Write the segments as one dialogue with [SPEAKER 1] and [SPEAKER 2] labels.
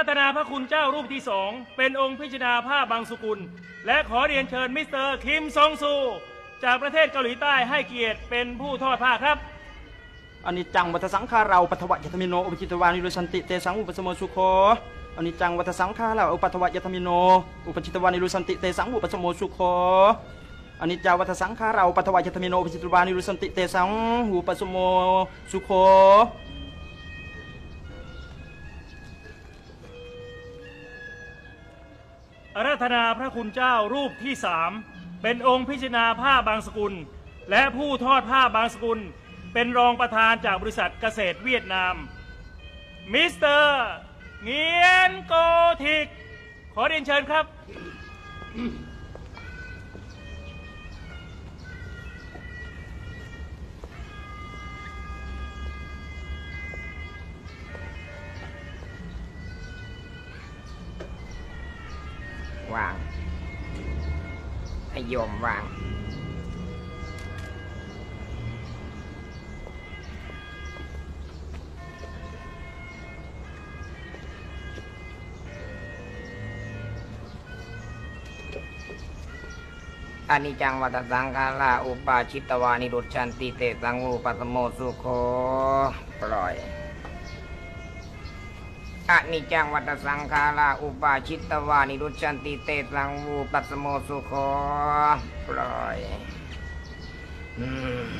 [SPEAKER 1] พัฒนาพระคุณเจ้ารูปที่สองเป็นองค์พิจารณาผ้าบางสุกุล และขอเรียนเชิญมิสเตอร์คิมซองซู จากประเทศเกาหลีใต้ให้เกียรติเป็นผู้ทอดผ้าครับ
[SPEAKER 2] อนิจจังวัฏสังขาเราปัทวะยตมิโนอุปจิตวานิโรสันติเตสังอุปสมโมสุโคอนิจจังวัฏสังขาเราอุปัทวะยตมิโนอุปจิตวานิโรสันติเตสังอุปสมโมสุโคอนิจจาวัฏสังขาเราปัทวะยตมิโนอุปจิตวานิโรสันติเตสังอุปสมโมสุโค
[SPEAKER 1] อาราธนาพระคุณเจ้ารูปที่สามเป็นองค์พิจารณาผ้าบางสกุล และผู้ทอดผ้าบางสกุล เป็นรองประธานจากบริษัทเกษตรเวียดนาม มิสเตอร์เงียนโกทิก ขอเรียนเชิญครับ
[SPEAKER 3] วางให้โยมวาง อานิจังวัฏสังขาราอุปาชิตวานิรุชันติเตสังวูปัสสโมสุโคปล่อย อนิจังวัฏสังขาราอุปาชิตวานิรุชันติเตสังวูปัสโมสุโคปล่อยอืม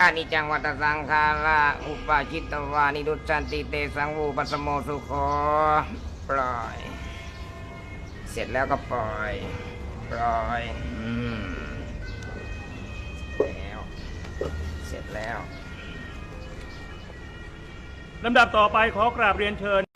[SPEAKER 3] อนิจังวัฏสังขาราอุปาชิตวานิรุชันติเตสังวูปัสโมสุโคปล่อย เสร็จแล้วก็ปล่อย ปล่อยอแล้ว เสร็จแล้ว
[SPEAKER 1] ลำดับต่อไปขอกราบเรียนเชิญ